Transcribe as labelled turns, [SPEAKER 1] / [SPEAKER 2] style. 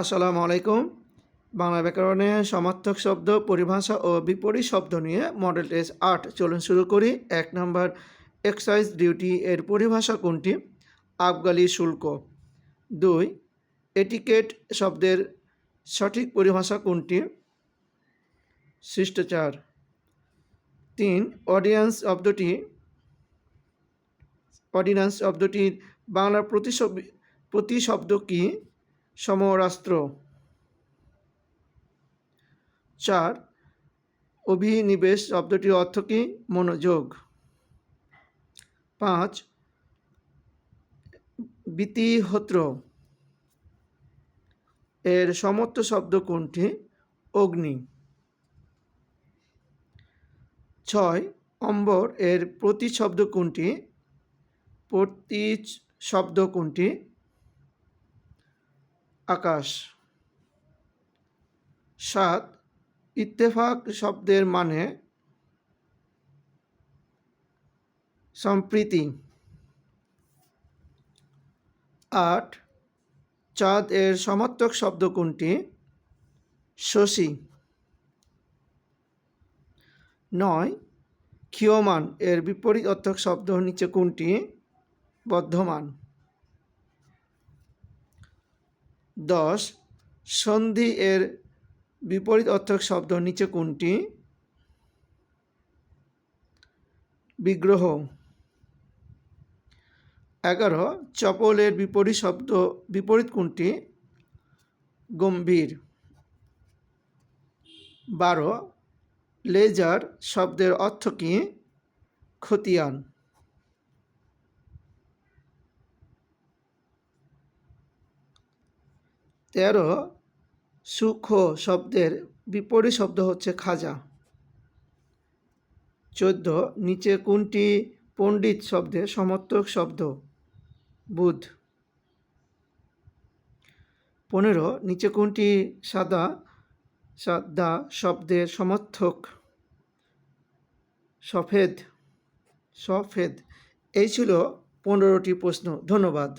[SPEAKER 1] আসসালামু আলাইকুম। বাংলা ব্যাকরণে সমার্থক শব্দ, পরিভাষা ও বিপরীত শব্দ নিয়ে মডেল টেস্ট আট চলুন শুরু করি। এক নম্বর, এক্সাইজ ডিউটি এর পরিভাষা কোনটি? আবগালি শুল্ক। দুই, এটিকেট শব্দের সঠিক পরিভাষা কোনটি? শিষ্টাচার। তিন, অডিয়েন্স শব্দটি অর্ডিন্যান্স শব্দটির বাংলার প্রতিশব প্রতিশব্দ কি? সমরাস্ত্র। চার, অভিনিবেশ শব্দটির অর্থ কি? মনোযোগ। পাঁচ, বিতিহোত্র। এর সমর্থ শব্দ কোনটি? অগ্নি। ছয়, অম্বর এর প্রতিশব্দ কোনটি? প্রতি শব্দ কোনটি? আকাশ। সাত, ইত্তেফাক শব্দের মানে সম্প্রীতি। আট, চাঁদ এর সমর্থক শব্দ কোনটি? শশী। নয়, ক্ষীয়মান এর বিপরীত অর্থক শব্দ নিচে কোনটি? বর্ধমান দশ, সন্ধি এর বিপরীত অর্থক শব্দ নিচে কোনটি? বিগ্রহ। এগারো চপলের বিপরীত শব্দ, বিপরীত কোনটি? গম্ভীর। বারো, লেজার শব্দের অর্থ কি? খতিয়ান। তেরো সুখ শব্দের বিপরীত শব্দ হচ্ছে খাজা। চোদ্দ, নিচে কোনটি পণ্ডিত শব্দের সমর্থক শব্দ? বুধ। পনেরো, নিচে কোনটি সাদা সাদা শব্দের সমর্থক? সফেদ। সফেদ। এই ছিল পনেরোটি প্রশ্ন। ধন্যবাদ।